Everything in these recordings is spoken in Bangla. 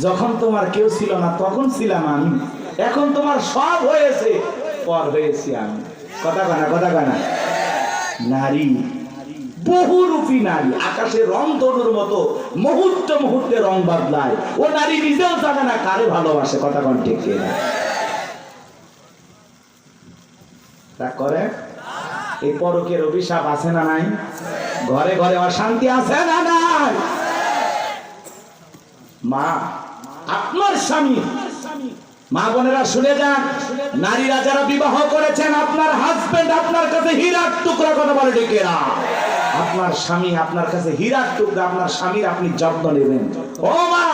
যখন তোমার কেউ ছিল না, তখন ছিলাম আমি। এখন তোমার সব হয়েছে। পর হয়েছি আমি। কথা কানা কথা কানা নারী, বহুরূপী নারী। আকাশে রং তরুর মতো, মুহূর্ত মুহূর্তে রং বদলায়। ও নারী নিজেও জানে না কারে ভালোবাসে। কথা কন ঠিক করে? এই পরকের অভিশাপ আছে না নাই? ঘরে ঘরে অশান্তি আছে না নাই? মা আপনার স্বামী। মা বোনেরা শুনে যান, নারীরা যারা বিবাহ করেছেন, আপনার হাজবেন্ড আপনার কাছে হীরার টুকরা কথা বলে ডেকেরা আপনার স্বামী আপনার কাছে হীরার টুকরা, আপনার স্বামীর আপনি যত্ন নেবেন। ও মা!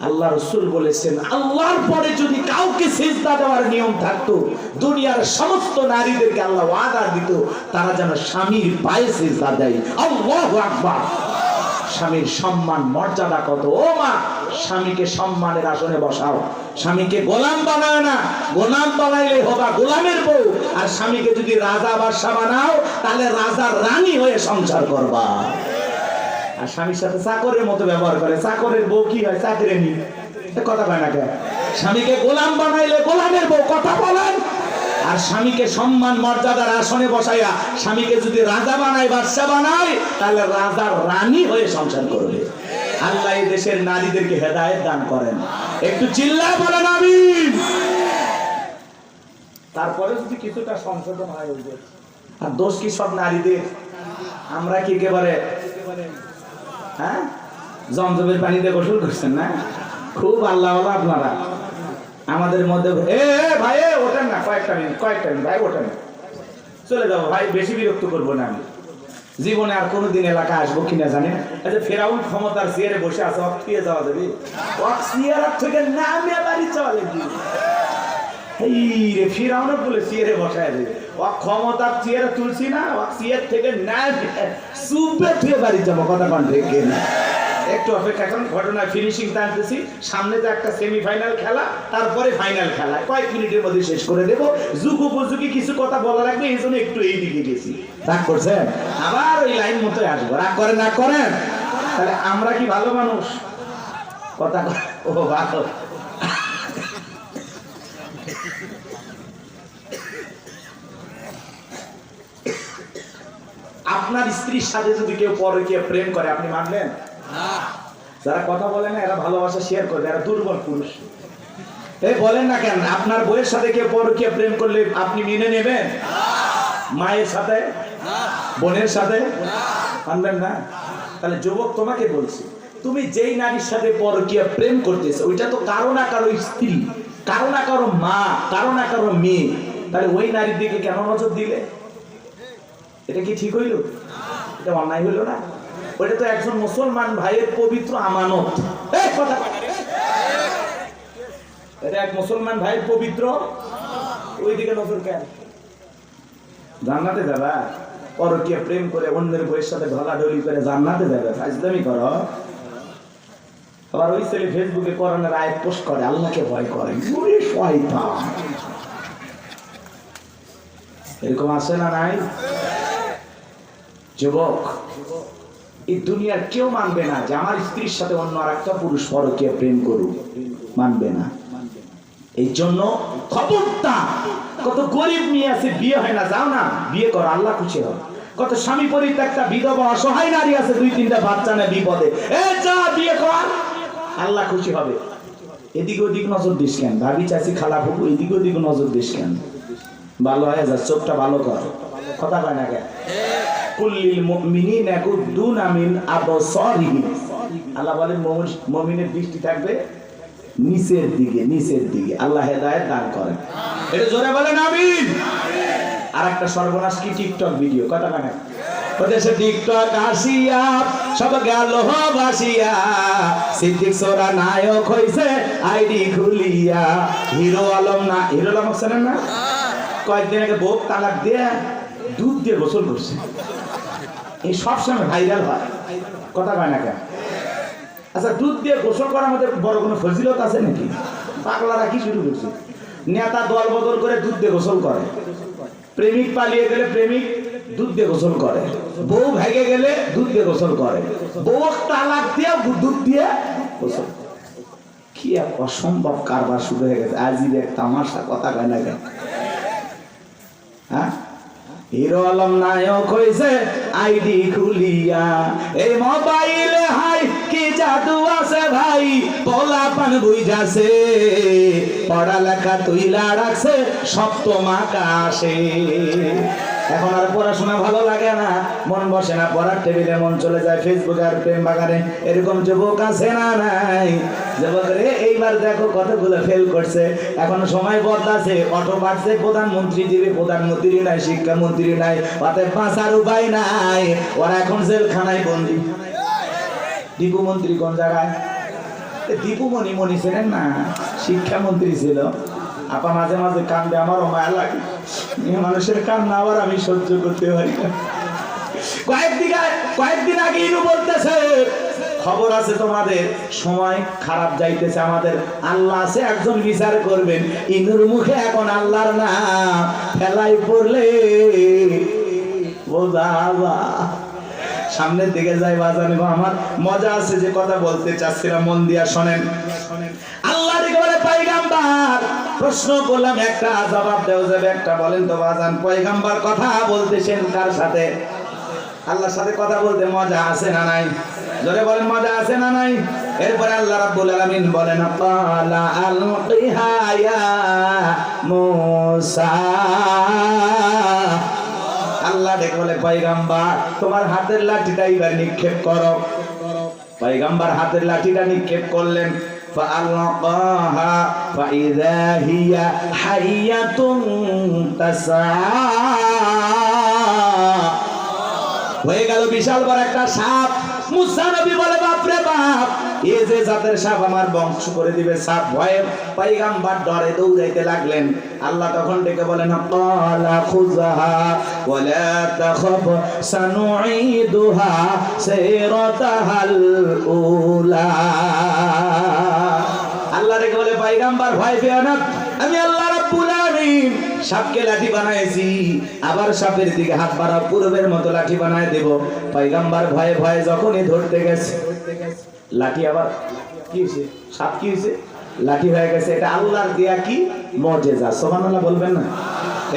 আল্লাহ রসুল বলেছেন, আল্লাহর পরে যদি কাউকে সেজদা দেওয়ার নিয়ম থাকতো, দুনিয়ার সমস্ত নারীদেরকে আল্লাহ ওয়াদা দিত, তারা যেন স্বামীর পায়ে সেজদা দেয়। আল্লাহু আকবার। স্বামীর সম্মান, মর্যাদা কত? ও মা, স্বামীকে সম্মানের আসনে বসাও। স্বামীকে গোলাম বানায় না। গোলাম বানাইলে হবা গোলামের বউ। আর স্বামীকে যদি রাজা বাদশা বানাও, তাহলে রাজার রানী হয়ে সংসার করবা। আর স্বামীর সাথে চাকরের মতো ব্যবহার করে। চাকরের বউ কি হয়? চাকরে নি কথা কয় না কেন স্বামীকে গোলাম বানাইলে গোলামের বউ কথা বলেন। আর স্বামীকে সম্মান মর্যাদার আসনে বসাইয়া স্বামীকে যদি রাজা বানায়, বাদশা বানায়, তাহলে রাজার রানী হয়ে সংসার করবে। আল্লাহ এই দেশের নারীদেরকে হেদায়েত দান করেন। একটু চিল্লা বলেন আমি তারপরে যদি কিছুটা সংশোধন হয় ওই আর দোষ কি সব নারীদের? আমরা কি একেবারে হ্যাঁ? জমজমের পানিতে গোসল করছেন না? খুব আল্লাহ আপনারা। আমাদের মধ্যে এ ভাই ওঠেন না, কয়েকটা মিনিট কয়েকটা মিনিট, ভাই, ওঠেন চলে যাব ভাই, বেশি বিরক্ত করব না আমি। জীবনে আর কোনোদিন এলাকা আসব কিনা জানি আচ্ছা ফেরাউন ক্ষমতার চেয়ারে বসে আছে অক ফিরে যাওয়া যাবে। অক চেয়ার থেকে নামে বাড়ি যাওয়া যাবে। এই রে ফিরাউন বলে চেয়ারে বসায় দেবে। ও ক্ষমতার চেয়ারে তুলছি না ও চেয়ার থেকে না সুপে থুয়ে বাড়ি যাব, কথা কন রেখে না। একটু অপেক্ষা এখন ঘটনা ফিনিশিং টানতেছি। সামনে তো একটা সেমিফাইনাল খেলা, তারপরে ফাইনাল খেলা। কয়েক মিনিটের মধ্যে শেষ করে দেবো। যুগ উপযোগী কিছু কথা বলা লাগবে এই জন্য একটু এই দিকে গেছি। রাগ করছেন? আবার ওই লাইন মতো আসব। রাগ করে না করেন। তাহলে আমরা কি ভালো মানুষ? কথা ও, ভালো। আপনার স্ত্রীর সাথে যদি কেউ পরে পরকীয় প্রেম করে, আপনি মানবেন? যারা কথা বলে না, এরা ভালোবাসা শেয়ার করে এরা দুর্বল পুরুষ। এই বলেন না কেন, আপনার বইয়ের সাথে কে কেউ পরকীয় প্রেম করলে আপনি মেনে নেবেন? মায়ের সাথে? বোনের সাথে? মানবেন না? তাহলে যুবক তোমাকে বলছি, তুমি যেই নারীর সাথে পরকীয় প্রেম করতেছো, ওইটা তো কারও না কারও স্ত্রী, কারও না কারও মা, কারও না কারও মেয়ে। তাহলে ওই নারীর দিকে কেন নজর দিলে? এটা কি ঠিক হইল? এটা অন্যায় হইল না? ওটা তো একজন মুসলমান ভাইয়ের পবিত্র আমানত। কথা। এটা এক মুসলমান ভাইয়ের পবিত্র। ওইদিকে নজর কেন? জান্নাতে যাবা? পরকীয় প্রেম করে অন্যের বইয়ের সাথে ঢলাঢলি করে জান্নাতে যাবে। ফাজলামি করো। আবার ওই ছেলে ফেসবুকে করোনার আয় পোস্ট করে, আল্লাহকে ভয় করে। এরকম আছে না নাই? যুবক এই দুনিয়ার কেউ মানবে না যে আমার স্ত্রীর সাথে অন্য আর একটা পুরুষ পরকীয় প্রেম করুক। মানবে না। এই জন্য খবরটা কত গরিব মেয়ে আছে, বিয়ে হয় না, যাও না, বিয়ে করো, আল্লাহ খুশি হবে কত স্বামী পরিত্যক্তা বিধবা, অসহায় নারী আছে, দুই, তিনটা বাচ্চা নেই বিপদে। এ যা, বিয়ে কর, আল্লাহ খুশি হবে। এদিক ওদিক নজর দিস কেন? ভাবি চাষি খালা ফুকু এদিক ওদিক নজর দিস কেন? ভালো হয়ে যা চোখটা ভালো কর। কথা কয় না কেন? আল্লাহ থাকবে নিচের দিকে নিচের দিকে। আল্লাহ দান এটা জোরে আর একটা সর্বনাশ কি? TikTok video. টিকটক সব নায়ক হইছে, আইডি খুলিয়া। হিরো আলম না হিরো আলম না? কয়েকদিন আগে বোক তালাক দিয়ে, দুধ দিয়ে গোসল করছে। এই সবসময় ভাইরাল হয়। কথা কয় না কেন? আচ্ছা দুধ দিয়ে গোসল করার মধ্যে বড় কোনো ফজিলত আছে নাকি? পাগলারা কি শুরু করছে? নেতা দল বদল করে দুধ দিয়ে গোসল করে। প্রেমিক পালিয়ে গেলে প্রেমিক দুধ দিয়ে গোসল করে। বউ ভেগে গেলে দুধ দিয়ে গোসল করে। বউ তালাক দিয়ে দুধ দিয়ে গোসল কি এক অসম্ভব কারবার শুরু হয়ে গেছে। আজই এক তামাশা, কথা কয় কেন? হ্যাঁ? হিরো আলম নায়ক হয়েছে আইডি খুলিয়া। এই মোবাইল হাই, কি জাদু আছে ভাই? পোলা পান বুঝাছে পড়ালেখা তুইলা রাখছে, সপ্তম আকাশে। এখন আর পড়াশোনা ভালো লাগে না। মন বসে না, পড়ার টেবিলে মন চলে যায় ফেসবুকে আর প্রেম বাগানে। এরকম যুবক আছে না নাই? যুবক রে, এইবার দেখো কতগুলো ফেল করছে। এখন সময় বদলাছে, অটো বাড়ছে, প্রধানমন্ত্রী দিবে, প্রধানমন্ত্রী নাই, শিক্ষামন্ত্রী নাই, অতএব বাঁচার উপায় নাই। ওরা এখন জেলখানায় বন্দি। দীপু মন্ত্রী কোন জায়গায়? দীপু মণি মণি ছিলেন না? শিক্ষামন্ত্রী ছিল। আপা মাঝে মাঝে কান্দে, আমারও মায়া লাগে। মানুষের কান্না আবার আমি সহ্য করতে পারি না। কয়েকদিন কয়েকদিন আগে ইনু বলতেছে, খবর আছে তোমাদের, সময় খারাপ যাইতেছে, আমাদের আল্লাহ আছে, একজন বিচার করবেন। ইনুর মুখে এখন আল্লাহর নাম ফেলাই পড়লে সামনের দিকে যাই বাজারে আমার মজা আছে যে কথা বলতে চাচ্ছিলাম, মন দিয়া শোনেন। আল্লাহ পাইগাম্বার প্রশ্ন করলাম, একটা জবাব দেও যাবে, একটা বলেন তো বাজান। পয়গাম্বার কথা বলতেছেন কার সাথে। আল্লাহর সাথে কথা বলতে মজা আছে না নাই? জোরে বলেন, মজা আছে না নাই? এরপরে আল্লাহ রাব্বুল আলামিন বলেন ক্বালা আলকিহা ইয়া মূসা। আল্লাহ ডেকে বলে, পয়গাম্বার, তোমার হাতের লাঠিটা এবার নিক্ষেপ করো। পয়গাম্বার হাতের লাঠিটা নিক্ষেপ করলেন। فألقاها فإذا هي حية تسعى হয়ে গেল বিশাল বড় একটা সাপ মুসা বলে বাপ রে বাপ, এ যে সাপ আমার বংশ করে দিবে সাপ ভয়ে পাইগাম্বার ডরে দৌড়াইতে লাগলেন। আল্লাহ তখন ডেকে বলেন আল্লাহ বলে পাইগাম্বার ভয় পেও না। আমি আল্লাহ রাব্বুল সাপকে লাঠি বানাইছি, আবার সাপের দিকে হাত বাড়া পূর্বের মতো লাঠি বানায় দেব। পাইগাম্বার ভয়ে ভয়ে যখনই ধরতে গেছে, লাঠি আবার কি হয়েছে? সাপ কি হয়েছে? লাঠি হয়ে গেছে। এটা আল্লাহর দেয়া কি? মজেজা সুবহানাল্লাহ বলবেন না?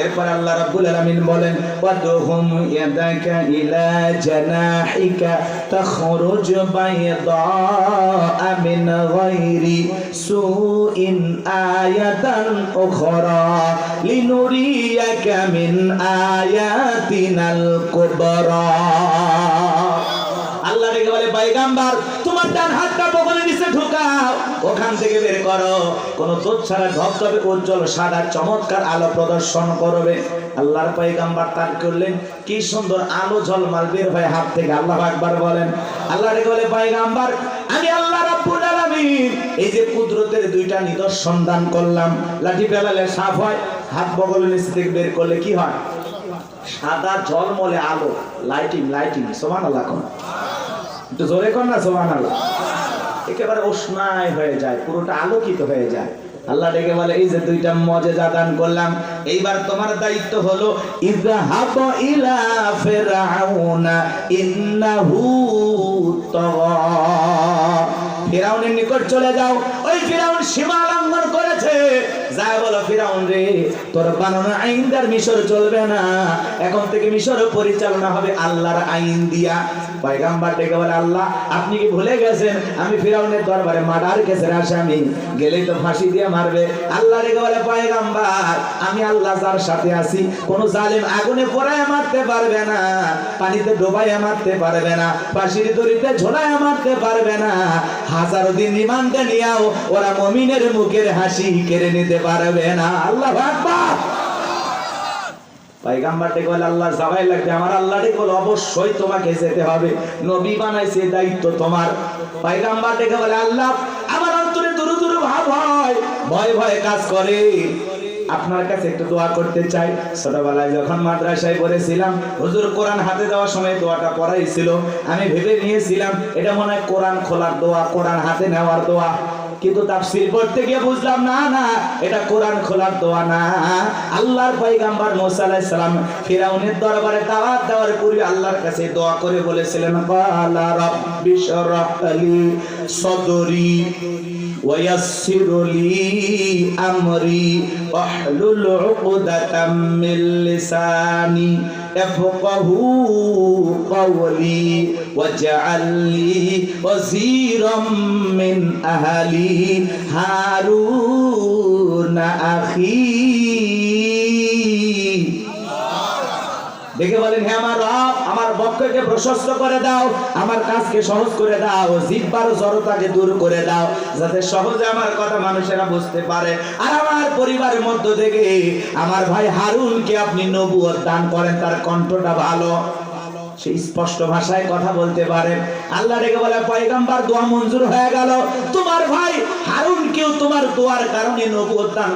এরপর আল্লাহ রাব্বুল আলামিন বলেন, ওয়াদহুম ইয়াদাকা ইলা জানাহিকা তখরুজ বাইদা মিন গায়রি সুইন আয়াতান উখরা লিনুরিয়াকা মিন আয়াতিনাল কুবরা। আল্লাহ রেখে বলে পাইগাম্বার তোমার ডান হাতটা বগলের নিচে ঢোকাও। ওখান থেকে বের করো। কোন তোর ছাড়া ধবধবে উজ্জ্বল, সাদা, চমৎকার আলো প্রদর্শন করবে। আল্লাহর পাইগাম্বার তার করলেন, কি সুন্দর আলো ঝলমাল, বের হয় হাত থেকে আল্লাহ একবার বলেন। আল্লাহ রেখে বলে পাইগাম্বার আমি আল্লাহ এই যে কুদরতের দুইটা নিদর্শন দান করলাম। লাঠি পেলালে সাফ হয়, হাত বগলের নিচে থেকে বের করলে কি হয়? সাদা ঝলমলে আলো লাইটিং লাইটিং সমান আল্লাহ জোরে কর না সোমান আল্লাহ একেবারে উষ্ণায় হয়ে যায়, পুরোটা আলোকিত হয়ে যায়। আল্লাহ ডেকে বলে, এই যে দুইটা মজেজা দান করলাম, এইবার তোমার দায়িত্ব হলো ফিরাউনের নিকট চলে যাও। ওই ফিরাউন সীমা লঙ্ঘন করেছে। যা বলো ফিরাউন রে, তোর বানানো আইন আইনদার মিশর চলবে না। এখন থেকে মিশর পরিচালনা হবে আল্লাহর আইন দিয়া। পয়গাম্বার ডেকে বলে, আল্লাহ, আপনি কি ভুলে গেছেন? আমি ফিরাউনের দরবারে মার্ডার কেসের আসামি। গেলেই তো ফাঁসি দিয়ে মারবে। আল্লাহ ডেকে বলে, পয়গাম্বার, আমি আল্লাহ যার সাথে আছি, কোন জালিম আগুনে পোড়ায় মারতে পারবে না, পানিতে ডোবাইয়া মারতে পারবে না, ফাঁসির দড়িতে ঝোলায় মারতে পারবে না। হাজারো দিন রিমান্ডে নিয়েও, ওরা মমিনের মুখের হাসি কেড়ে নিতে পারবে না। আল্লাহ আকবার। পাইগাম্বার ডেকে বলে, আল্লাহ, সবাই লাগবে। আমার অবশ্যই তোমাকে যেতে হবে। নবী বানাইছে, দায়িত্ব তোমার। পাইগাম্বার ডেকে বলে, আল্লাহ, আমার অন্তরে দুরু দুরু ভাব হয়। ভয় ভয় কাজ করে। আপনার কাছে একটু দোয়া করতে চাই। ছোটবেলায় যখন মাদ্রাসায় পড়েছিলাম, হুজুর কোরআন হাতে দেওয়ার সময় দোয়াটা পড়াইছিল। আমি ভেবে নিয়েছিলাম, এটা মনে হয় কোরআন খোলার দোয়া, কোরআন হাতে নেওয়ার দোয়া। কিন্তু তাফসীর পড়তে গিয়ে বুঝলাম, না না, এটা কোরআন খোলার দোয়া না। আল্লাহর পয়গাম্বর মুসা আলাইহিস সালাম ফিরাউনের দরবারে দাওয়াত দেওয়ার পূর্বে আল্লাহর কাছে দোয়া করে বলেছিলেন ক্বালা রাব্বি শরহ লি সদরি। ويسر لي أمري واحلل عقدة من لساني يفقه قولي واجعل لي وزيرا من أهلي هارون أخي দেখে বলেন হে আমার রব আমার বক্ষকে প্রশস্ত করে দাও, আমার কাজকে সহজ করে দাও, জিব্বার জড়তাকে দূর করে দাও, যাতে সহজে আমার কথা মানুষেরা বুঝতে পারে। আর আমার পরিবারের মধ্য থেকে আমার ভাই হারুনকে আপনি নবুয়ত দান করেন, তার কণ্ঠটা ভালো। সেই স্পষ্ট ভাষায় কথা বলতে পারে। আল্লাহ বলে, পয়গাম্বার, দোয়া মঞ্জুর হয়ে গেল। তোমার ভাই হারুনকেও তোমার দোয়ার কারণে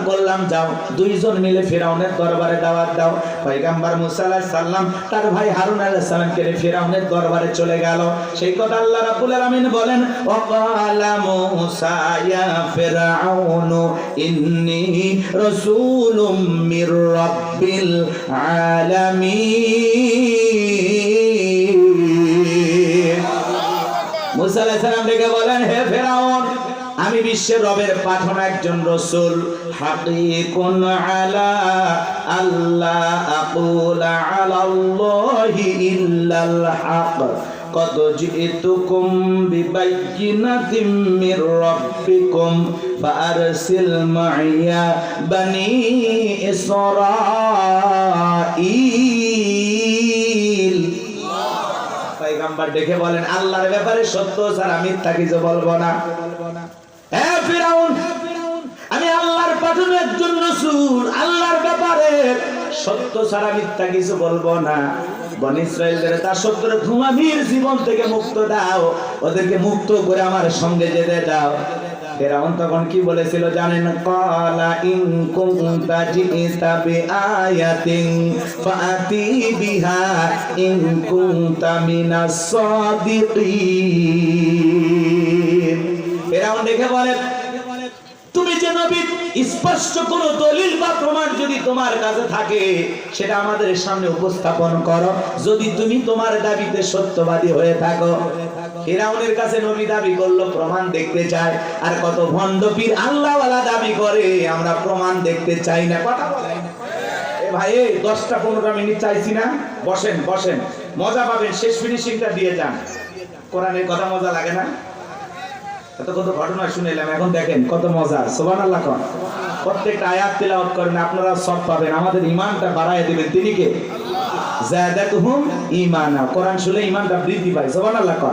করলাম। যাও, দুইজন মিলে ফেরাউনের দরবারে দাওয়াত দাও। পয়গাম্বার তার ভাই হারুন ফেরাউনের দরবারে চলে গেল। সেই কথা আল্লাহ রাব্বুল আলামিন বলেন, ওয়াকালা মুসা মির রাব্বিল আলামিন। মুসা আলাইহিস সালাম ডেকে বলেন হে ফেরাউন আমি বিশ্বের রবের পাঠানো একজন রসুল হাকিকুন আলা আল্লাহ আকুলা আলা আল্লাহি ইল্লাল হক قد جئتكم ببينة من ربكم فأرسل معي بني إسرائيل পয়গাম্বার দেখে বলেন, আল্লাহর ব্যাপারে সত্য ছাড়া মিথ্যা কিছু বলব না। আমি আল্লাহর পাঠানো একজন রসুল আল্লাহর ব্যাপারে সত্য ছাড়া মিথ্যা কিছু বলব না। বন ইসরায়েলদের তার সত্যের ধুমাভির জীবন থেকে মুক্ত দাও। ওদেরকে মুক্ত করে আমার সঙ্গে যেতে দাও। ফেরাউন তখন কি বলেছিল জানেন? কালা ইন কুনতা জিতা বিআয়াতিন ফাতি বিহা ইন কুনতা মিনাস সাদিকিন। ফেরাউন দেখে বলে, তুমি যে নবী, স্পষ্ট কোন দলিল বা প্রমাণ যদি তোমার কাছে থাকে, সেটা আমাদের সামনে উপস্থাপন করো। যদি তুমি তোমার দাবিতে সত্যবাদী হয়ে থাকো ফেরাউনের কাছে নবী দাবি করল, প্রমাণ দেখতে চায়। আর কত ভণ্ড পীর আল্লাহওয়ালা দাবি করে, আমরা প্রমাণ দেখতে চাই না। কথা এখন দেখেন কত মজা। কর প্রত্যেকটা আপনারা সব পাবেন। আমাদের ইমানটা বাড়ায় দিবেন। তিনি কে? জাদাতুহুম ঈমানা। কোরআন শুনে ইমানটা বৃদ্ধি পায়। আল্লাহ কর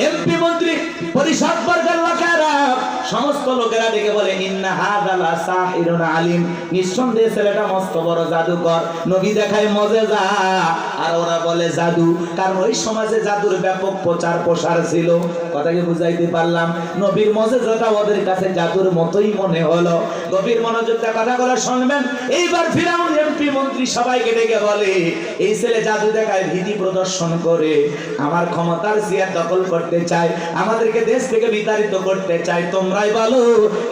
এমপি মন্ত্রী পরিষদ বর্গের লোকেরা সমস্ত লোকেরা দেখে বলে, ইন্না হাদালা সাহিরুন আলিম। নিঃসন্দেহে ছেলেটা মস্ত বড় জাদুকর। নবী দেখায় মজেজা আর ওরা বলে জাদু। কারণ ওই সমাজে জাদুর ব্যাপক প্রচার প্রসার ছিল। কথাকে বুঝাইতে পারলাম? নবীর মজেজাটা ওদের কাছে জাদুর মতোই মনে হলো। গভীর মনোযোগটা দিয়ে কথাগুলো শুনবেন? এইবার ফিরাউন এমপি মন্ত্রী সবাইকে ডেকে বলে, এই ছেলে জাদু দেখায় ভীতি প্রদর্শন করে। আমার ক্ষমতার চেয়ার দখল করতে চায়। আমাদেরকে দেশ থেকে বিতাড়িত করতে চায়। তোমরাই বলো,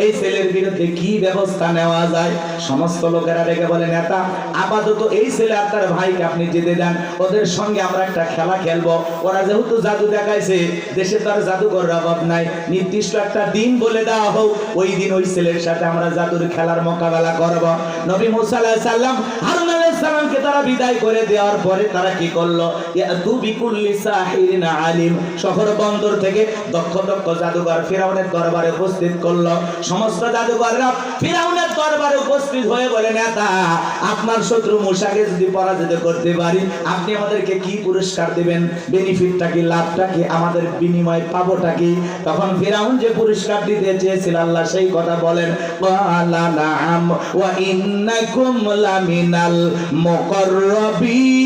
এই ছেলের বিরুদ্ধে কি ব্যবস্থা নেওয়া যায়? সমস্ত লোকেরা ডেকে বলে, নেতা, আপাতত এই ছেলে আর তার ভাইকে আপনি যেতে দেন। ওদের সঙ্গে আমরা একটা খেলা খেলব। ওরা যেহেতু জাদু দেখাইছে, দেশে তো আর জাদুকর অভাব নাই। নির্দিষ্ট একটা দিন বলে দেওয়া হোক, ওই দিন ওই ছেলের সাথে আমরা জাদুর খেলার মোকাবেলা করব। নবী মুসা আলাইহিস হারুন আলাইহিস সালাম ফেরাউনকে তারা বিদায় করে দেওয়ার পরে তারা কি করল? আলিম। শহর বন্দর থেকে দক্ষ দক্ষ জাদুঘর ফেরাউনের দরবারে উপস্থিত করল। সমস্ত জাদুঘররা ফেরাউনের দরবারে উপস্থিত হয়ে বলে, নেতা, আপনার শত্রু মূসাকে যদি পরাজিত করতে পারি, আপনি আমাদেরকে কি পুরস্কার দিবেন? বেনিফিটটা কি, লাভটা কি, আমাদের বিনিময় পাবোটা কি? তখন ফেরাউন যে পুরস্কার দিতে চেয়েছিল, আল্লাহ সেই কথা বলেন, ওয়ালা নাম ওয়া ইন্নাকুম লামিনাল মুকাররাবিন।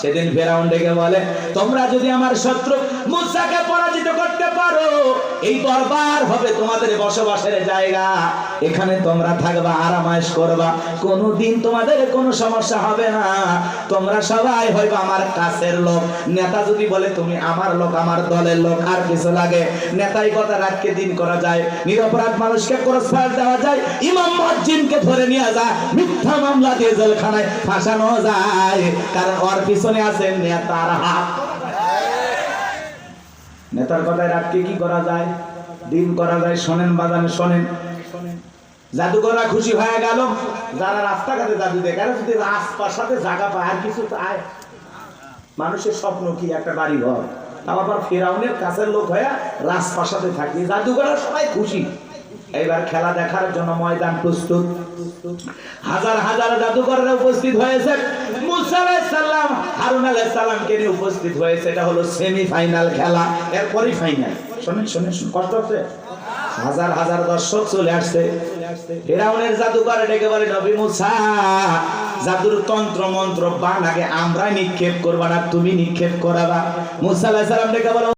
সেদিন ফেরাউন ডেকে বলে, তোমরা যদি আমার শত্রু মুসাকে পারো এই দরবার হবে তোমাদের বসবাসের জায়গা। এখানে তোমরা থাকবা, আরামায়েশ করবা। কোনোদিন তোমাদের কোনো সমস্যা হবে না। তোমরা সবাই হইবা আমার কাছের লোক। নেতা যদি বলে, তুমি আমার লোক, আমার দলের লোক, আর কিছু লাগে? নেতাই কথা রাতকে দিন করা যায়। নিরপরাধ মানুষকে ক্রস দেওয়া যায়। ইমাম মসজিদকে ধরে নিয়ে যায় মিথ্যা মামলা দিয়ে জেলখানায় ফাঁসানো যায়। কারণ ওর পিছনে আছে নেতার হাত। নেতার কথায় রাতকে কি করা যায়? দিন করা যায়, শোনেন বাজানে, শোনেন। জাদুঘররা খুশি হয়ে গেল। যারা রাস্তাঘাটে জাদু দেখে আর যদি রাজপ্রাসাদে জায়গা পায়, আর কিছু আয়। মানুষের স্বপ্ন কি? একটা বাড়ি ঘর তাও আবার ফেরাউনের কাছের লোক হয়ে রাজপ্রাসাদে থাকি জাদুঘররা সবাই খুশি। এইবার খেলা দেখার জন্য ময়দান প্রস্তুত। হাজার হাজার জাদুকররা উপস্থিত হয়েছে। মুসা আলাইহিস সালাম, হারুন আলাইহিস সালামকে নিয়ে উপস্থিত হয়েছে। এটা হলো সেমিফাইনাল খেলা, এরপরই ফাইনাল শোনেন শোনেন কষ্ট হচ্ছে। হাজার হাজার দর্শক চলে আসছে। ফেরাউনের জাদুকর ডেকে বলে নবী মুসা। জাদুর তন্ত্র, মন্ত্র, বান আগে আমরাই নিক্ষেপ করবা না, তুমি নিক্ষেপ করাবা। মুসা আলাইহিস সালাম ডেকে বলে